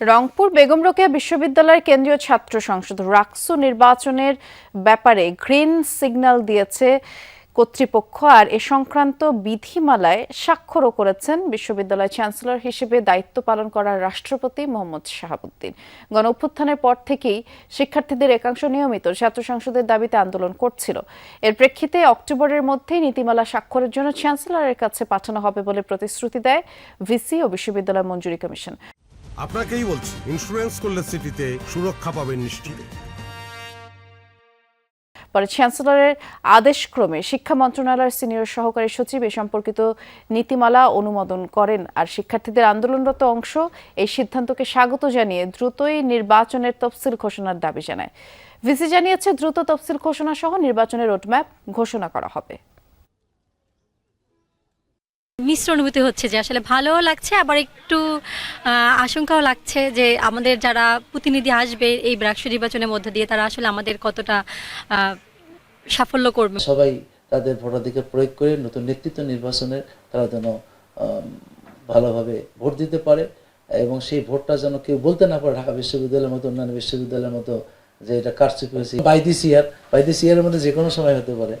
রংপুর বেগম রোকেয়া বিশ্ববিদ্যালয়ের কেন্দ্রীয় ছাত্র সংসদ রাকসু নির্বাচনের ব্যাপারে গ্রিন সিগন্যাল দিয়েছে কর্তৃপক্ষ আর এ সংক্রান্ত বিধিমালায় স্বাক্ষরও করেছেন বিশ্ববিদ্যালয় চ্যান্সেলর হিসেবে দায়িত্ব পালন করা রাষ্ট্রপতি মোহাম্মদ শাহাবুদ্দিন। গণ অভ্যুত্থানের পর থেকেই শিক্ষার্থীদের একাংশ নিয়মিত ছাত্র সংসদের দাবিতে আন্দোলন করছিল। এর প্রেক্ষিতে অক্টোবরের মধ্যেই নীতিমালা স্বাক্ষরের জন্য চ্যান্সেলরের কাছে পাঠানো হবে বলে প্রতিশ্রুতি দেয় ভিসি ও বিশ্ববিদ্যালয় মঞ্জুরি কমিশন। আপনাকেই বলছি ইন্স্যুরেন্স করলে সিটিতে সুরক্ষা পাবেন নিশ্চিত। পরে চ্যান্সেলরের আদেশক্রমে শিক্ষা মন্ত্রণালয়ের সিনিয়র সহকারী সচিব এ সম্পর্কিত নীতিমালা অনুমোদন করেন আর শিক্ষার্থীদের আন্দোলনরত অংশ এই সিদ্ধান্তকে স্বাগত জানিয়ে দ্রুতই নির্বাচনের তফসিল ঘোষণার দাবি জানায়। ভিসি জানিয়েছে, দ্রুত তফসিল ঘোষণা সহ নির্বাচনের রোডম্যাপ ঘোষণা করা হবে। মিশ্র অনুভূতি হচ্ছে যে আসলে ভালোও লাগছে, আবার একটু আশঙ্কাও লাগছে যে আমাদের যারা প্রতিনিধি আসবে এই ব্রাকসু নির্বাচনের মধ্যে দিয়ে, তারা আসলে আমাদের কতটা সাফল্য করবে। সবাই তাদের ভোটাধিকার প্রয়োগ করে নতুন নেতৃত্ব নির্বাচনের তারা যেন ভালোভাবে ভোট দিতে পারে এবং সেই ভোটটা যেন কেউ বলতে না পারে, ঢাকা বিশ্ববিদ্যালয়ের মতো, অন্যান্য বিশ্ববিদ্যালয়ের মতো যে এটা কারচুপি হয়েছে। বাই ইয়ার বাই দিস ইয়ারের মধ্যে যে কোনো সময় হতে পারে